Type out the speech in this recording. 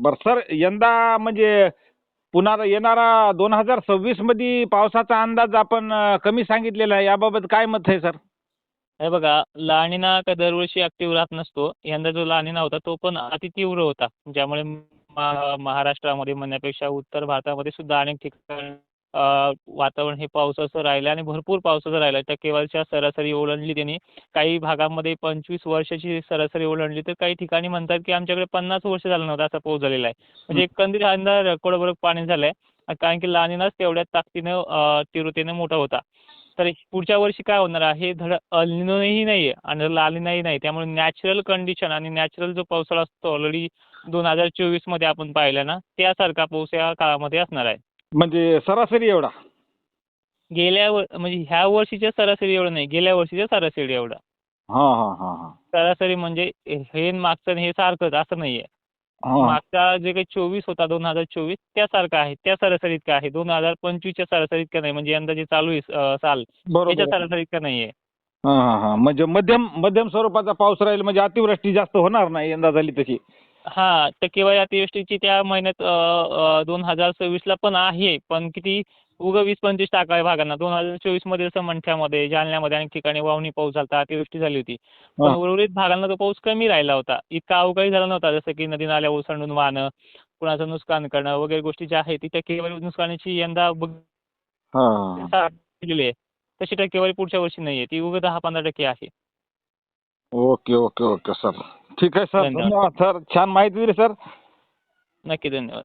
बर सर यंदा म्हणजे पुन्हा येणारा दोन हजार सव्वीसमध्ये पावसाचा अंदाज आपण कमी सांगितलेला आहे. याबाबत काय मत आहे सर? हे बघा लाणीना काय दरवर्षी ॲक्टिव्ह राहत नसतो. यंदा जो लाणीना होता तो पण अतितीव्र होता. ज्यामुळे महा महाराष्ट्रामध्ये म्हणण्यापेक्षा उत्तर भारतामध्ये सुद्धा अनेक ठिकाणी वातावरण हे पावसाचं राहिलं आणि भरपूर पावसाचं राहिलं. टक्केवारीच्या सरासरी ओलांडली त्यांनी. काही भागामध्ये पंचवीस वर्षाची सरासरी ओलांडली. तर काही ठिकाणी म्हणतात की आमच्याकडे पन्नास वर्ष झालं नव्हतं असा पाऊस झालेला आहे. म्हणजे एकंदरीत यंदा रेकॉर्डवर पाणी झालं आहे कारण की लानिनाच तेवढ्याच ताकदीनं तीव्रतेनं मोठा होता. तर पुढच्या वर्षी काय होणार आहे? धड अल्निनोही नाही आहे आणि लालिनाही नाही. त्यामुळे नॅचरल कंडिशन आणि नॅचरल जो पावसाळा असतो ऑलरेडी दोन हजार चोवीसमध्ये आपण पाहिला ना त्यासारखा पाऊस या काळामध्ये असणार आहे. म्हणजे सरासरी एवढा? गेल्या वर म्हणजे ह्या वर्षीच्या सरासरी एवढं नाही गेल्या वर्षीच्या सरासरी एवढा. हा हा हा हा. सरासरी म्हणजे हे मागचं हे सारखंच असं नाही आहे हा. मागचा जे काही चोवीस होता दोन हजार चोवीस त्यासारखा आहे त्या सरासरीत का आहे. दोन हजार पंचवीसच्या सरासरीत का नाही म्हणजे यंदा जे चालू आहे अं, साल त्याच्या बरोबर. सरासरीत का नाही आहे हा हा हा. म्हणजे मध्यम मध्यम स्वरूपाचा पाऊस राहील म्हणजे अतिवृष्टी जास्त होणार नाही यंदा झाली तशी. हा टक्केवारी अतिवृष्टीची त्या महिन्यात दोन हजार सव्वीसला पण आहे पण किती उगा वीस पंचवीस टाका आहे भागांना. दोन हजार चोवीसमध्ये जसं मंठ्यामध्ये जालन्यामध्ये अनेक ठिकाणी वावणी पाऊस झाला होता अतिवृष्टी झाली होती. पण. उर्वरित भागांना तो पाऊस कमी राहिला होता. इतका अवकाळी झाला नव्हता जसं की नदी नाल्या ओसंडून वाहणं कुणाचं नुकसान करणं वगैरे गोष्टी ज्या आहेत ती टक्केवारी नुकसानीची यंदा बघ दिलेली आहे. तशी टक्केवारी पुढच्या वर्षी नाही आहे ती उगा दहा पंधरा टक्के आहे. Okay okay okay sir. ठीक आहे सर. धन्यवाद. सर. छान माहिती दिली सर. नक्की धन्यवाद.